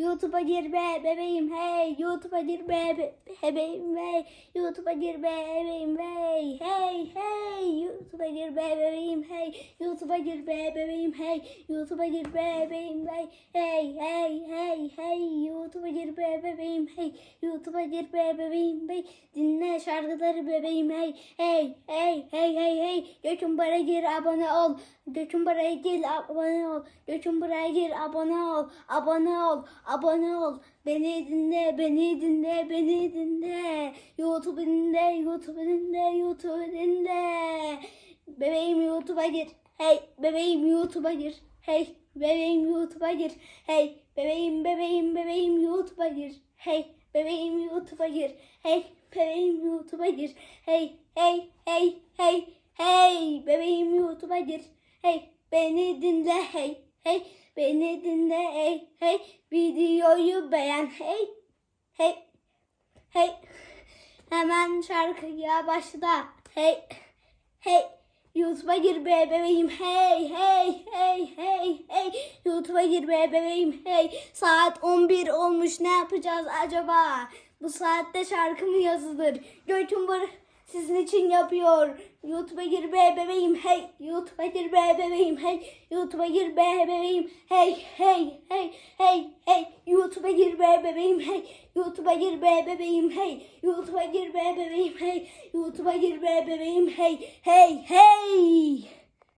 YouTube'a gir be bebeğim hey! YouTube'a gir be be- bebeğim hey! YouTube'a gir be bebeğim hey! Hey hey! YouTube'a gir be bebeğim hey! YouTube'a gir be bebeğim hey! YouTube'a gir be bebeğim hey! Hey hey hey hey YouTube'a gir be bebeğim hey YouTube'a gir be bebeğim hey dinle şarkıları bebeğim hey hey hey hey hey hey Gökün bara gir abone ol Gökün buraya gir abone ol. Gökün buraya gir abone ol. Abone ol. Abone ol. Beni dinle, beni dinle, beni dinle. YouTube dinle, YouTube dinle, YouTube dinle. Bebeğim YouTube'a gir. Hey, bebeğim YouTube'a gir. Hey, bebeğim YouTube'a gir. Hey, bebeğim, bebeğim, bebeğim YouTube'a gir. Hey, bebeğim YouTube'a gir. Hey, bebeğim YouTube'a gir. Hey, hey, hey, hey, hey, bebeğim YouTube'a gir. Hey, beni dinle hey, hey, beni dinle hey, hey, videoyu beğen hey, hey, hey, hemen şarkıya başla hey, hey, YouTube'a gir be bebeğim hey, hey, hey, hey, YouTube'a gir be bebeğim hey, saat 11 olmuş ne yapacağız acaba? Bu saatte şarkı mı yazılır? Gökün bu sizin için yapıyor. YouTube'a gir be bebeğim hey. YouTube'a gir be bebeğim hey. YouTube'a gir be bebeğim hey hey hey hey hey. YouTube'a gir be bebeğim hey. YouTube'a gir be bebeğim hey. YouTube'a gir be bebeğim hey. YouTube'a gir be bebeğim hey hey hey.